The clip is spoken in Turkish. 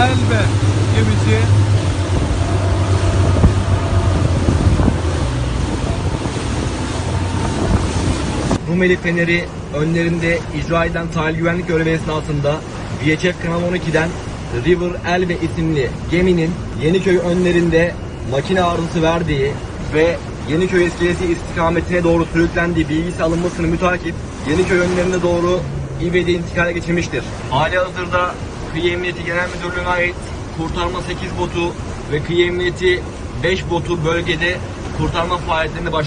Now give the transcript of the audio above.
Elbe gemisi Rumeli Feneri önlerinde icra edilen tahliye güvenlik görevi esnasında VHF Kanal 12'den River Elbe isimli geminin Yeniköy önlerinde makine arızası verdiği ve Yeniköy iskelesi istikametine doğru sürüklendiği bilgisi alınmasını mütakip Yeniköy önlerine doğru İBE'de intikale geçirmiştir. Hali hazırda Kıyı Emniyeti Genel Müdürlüğü'ne ait kurtarma 8 botu ve Kıyı Emniyeti 5 botu bölgede kurtarma faaliyetlerine başlamıştır.